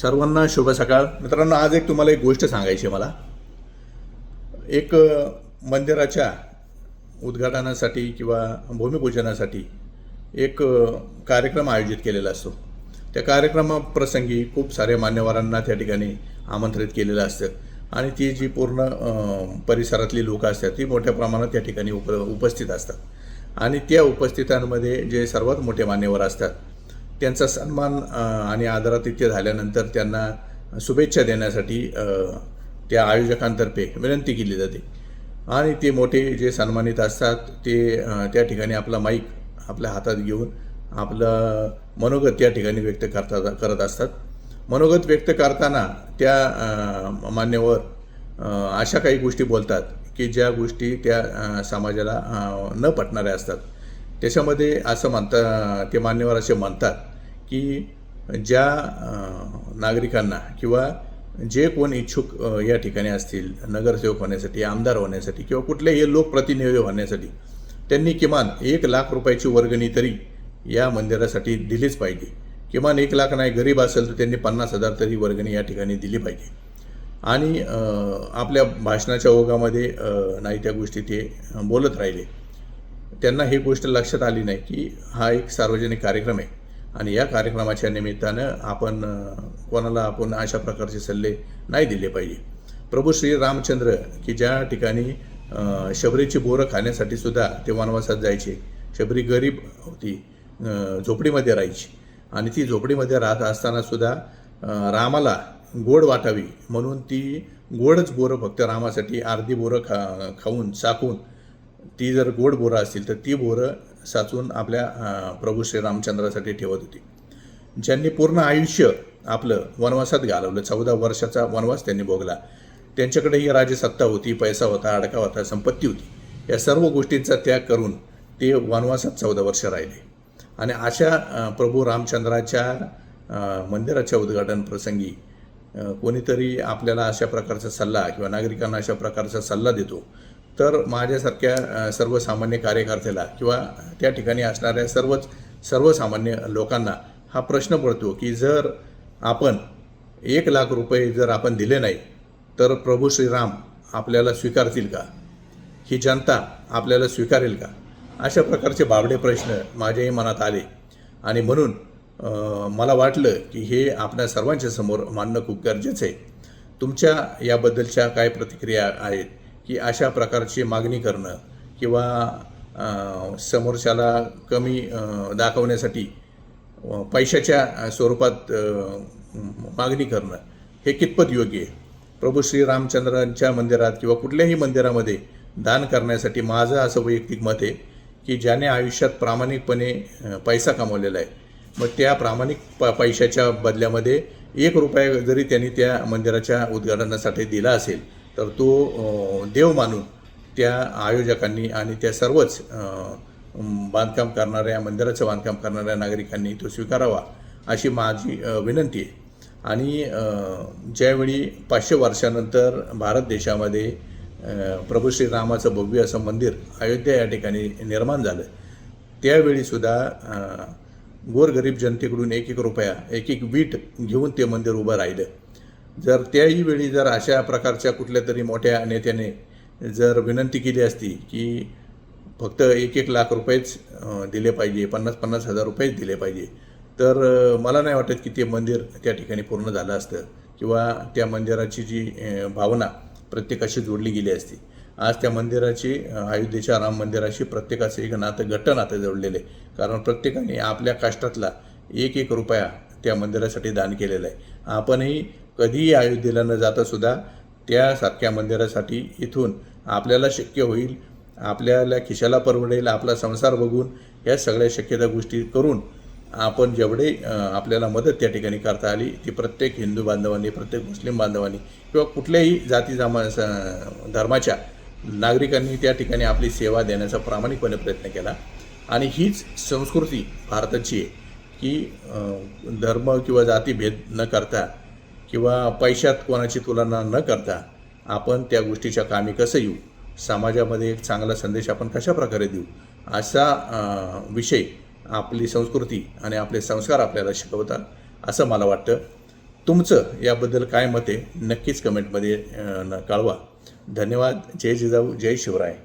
सर्वांना शुभ सकाळ. मित्रांनो आज एक तुम्हाला एक गोष्ट सांगायची मला. एक मंदिराच्या उद्घाटनासाठी किंवा भूमिपूजनासाठी एक कार्यक्रम आयोजित केलेला असतो. त्या कार्यक्रमाप्रसंगी खूप साऱ्या मान्यवरांना त्या ठिकाणी आमंत्रित केलेलं असतं. आणि ती जी पूर्ण परिसरातली लोकं असतात ती मोठ्या प्रमाणात त्या ठिकाणी उप उपस्थित असतात. आणि त्या उपस्थितांमध्ये जे सर्वात मोठे मान्यवर असतात त्यांचा सन्मान आणि आदरातिथ्य झाल्यानंतर त्यांना शुभेच्छा देण्यासाठी त्या आयोजकांतर्फे विनंती केली जाते. आणि ते मोठे जे सन्मानित असतात ते त्या ठिकाणी आपला माईक आपल्या हातात घेऊन आपलं मनोगत त्या ठिकाणी व्यक्त करता करत असतात. मनोगत व्यक्त करताना त्या मान्यवर अशा काही गोष्टी बोलतात की ज्या गोष्टी त्या समाजाला न पटणाऱ्या असतात. त्याच्यामध्ये असं म्हणता ते मान्यवर असे म्हणतात की ज्या नागरिकांना किंवा जे कोण इच्छुक या ठिकाणी असतील नगरसेवक होण्यासाठी आमदार होण्यासाठी किंवा कुठलेही लोकप्रतिनिधी होण्यासाठी त्यांनी किमान एक लाख रुपयाची वर्गणी तरी या मंदिरासाठी दिलीच पाहिजे. किमान एक लाख नाही गरीब असेल तर त्यांनी पन्नास हजार तरी वर्गणी या ठिकाणी दिली पाहिजे. आणि आपल्या भाषणाच्या ओघामध्ये नाही त्या गोष्टी ते बोलत राहिले. त्यांना ही गोष्ट लक्षात आली नाही की हा एक सार्वजनिक कार्यक्रम आहे. आणि या कार्यक्रमाच्या निमित्तानं आपण कोणाला आपण अशा प्रकारचे सल्ले नाही दिले पाहिजे. प्रभू श्री रामचंद्र की ज्या ठिकाणी शबरीची बोरं खाण्यासाठी सुद्धा ते वनवासात जायचे. शबरी गरीब होती झोपडीमध्ये राहायची. आणि ती झोपडीमध्ये राहत असताना सुद्धा रामाला गोड वाटावी म्हणून ती गोडच बोरं फक्त रामासाठी अर्धी बोरं खा खाऊन चाकून ती जर गोड बोरं असतील तर ती बोरं साचून आपल्या प्रभू श्रीरामचंद्रासाठी ठेवत होती. ज्यांनी पूर्ण आयुष्य आपलं वनवासात घालवलं चौदा वर्षाचा वनवास त्यांनी भोगला. त्यांच्याकडेही राजसत्ता होती पैसा होता अडका होता संपत्ती होती. या सर्व गोष्टींचा त्याग करून ते वनवासात चौदा वर्ष राहिले. आणि अशा प्रभू रामचंद्राच्या मंदिराच्या उद्घाटन प्रसंगी कोणीतरी आपल्याला अशा प्रकारचा सल्ला किंवा नागरिकांना अशा प्रकारचा सल्ला देतो तर माझ्यासारख्या सर्वसामान्य कार्यकर्त्याला किंवा त्या ठिकाणी असणाऱ्या सर्वच सर्वसामान्य लोकांना हा प्रश्न पडतो की जर आपण एक लाख रुपये जर आपण दिले नाही तर प्रभू श्रीराम आपल्याला स्वीकारतील का? ही जनता आपल्याला स्वीकारेल का? अशा प्रकारचे बावडे प्रश्न माझ्याही मनात आले. आणि म्हणून मला वाटलं की हे आपल्या सर्वांच्या समोर मांडणं खूप गरजेचं आहे. तुमच्या याबद्दलच्या काय प्रतिक्रिया आहेत? की अशा प्रकारची मागणी करणं किंवा समोरच्याला कमी दाखवण्यासाठी पैशाच्या स्वरूपात मागणी करणं हे कितपत योग्य आहे? प्रभू श्रीरामचंद्रांच्या मंदिरात किंवा कुठल्याही मंदिरामध्ये दान करण्यासाठी माझं असं वैयक्तिक मत आहे की ज्याने आयुष्यात प्रामाणिकपणे पैसा कमवलेला आहे मग त्या प्रामाणिक प पैशाच्या बदल्यामध्ये एक रुपया जरी त्यांनी त्या मंदिराच्या उद्घाटनासाठी दिला असेल तर तो देव मानून त्या आयोजकांनी आणि त्या सर्वच बांधकाम करणाऱ्या मंदिराचं बांधकाम करणाऱ्या नागरिकांनी तो स्वीकारावा अशी माझी विनंती आहे. आणि ज्यावेळी पाचशे वर्षानंतर भारत देशामध्ये प्रभू श्रीरामाचं भव्य असं मंदिर अयोध्या या ठिकाणी निर्माण झालं त्यावेळीसुद्धा गोरगरीब जनतेकडून एक एक रुपया एक एक वीट घेऊन ते मंदिर उभं राहिलं. जर त्याही वेळी जर अशा प्रकारच्या कुठल्या तरी मोठ्या नेत्याने जर विनंती केली असती की फक्त एक एक लाख रुपयेच दिले पाहिजे पन्नास पन्नास हजार रुपयेच दिले पाहिजे तर मला नाही वाटत की ते मंदिर त्या ठिकाणी पूर्ण झालं असतं किंवा त्या मंदिराची जी भावना प्रत्येकाशी जोडली गेली असती. आज त्या मंदिराची अयोध्येच्या राम मंदिराशी प्रत्येकाचं एक नातं घट्ट नातं जोडलेलं आहे. कारण प्रत्येकाने आपल्या काष्टातला एक एक रुपया त्या मंदिरासाठी दान केलेला आहे. आपणही कधीही अयोध्येला न जाता सुद्धा त्यासारख्या मंदिरासाठी इथून आपल्याला शक्य होईल आपल्याला खिशाला परवडेल आपला संसार बघून या सगळ्या शक्यता गोष्टी करून आपण जेवढे आपल्याला मदत त्या ठिकाणी करता आली ती प्रत्येक हिंदू बांधवांनी प्रत्येक मुस्लिम बांधवांनी किंवा कुठल्याही जाती जमा स- धर्माच्या नागरिकांनी त्या ठिकाणी आपली सेवा देण्याचा प्रामाणिकपणे प्रयत्न केला. आणि हीच संस्कृती भारताची आहे की धर्म किंवा जातीभेद न करता किंवा पैशात कोणाची तुलना न करता आपण त्या गोष्टीच्या कामी कसं येऊ? समाजामध्ये एक चांगला संदेश आपण कशा प्रकारे देऊ? असा विषय आपली संस्कृती आणि आपले संस्कार आपल्याला शिकवतात असं मला वाटतं. तुमचं याबद्दल काय मत आहे? नक्कीच कमेंटमध्ये न- कळवा. धन्यवाद. जय जिजाऊ. जय शिवराय.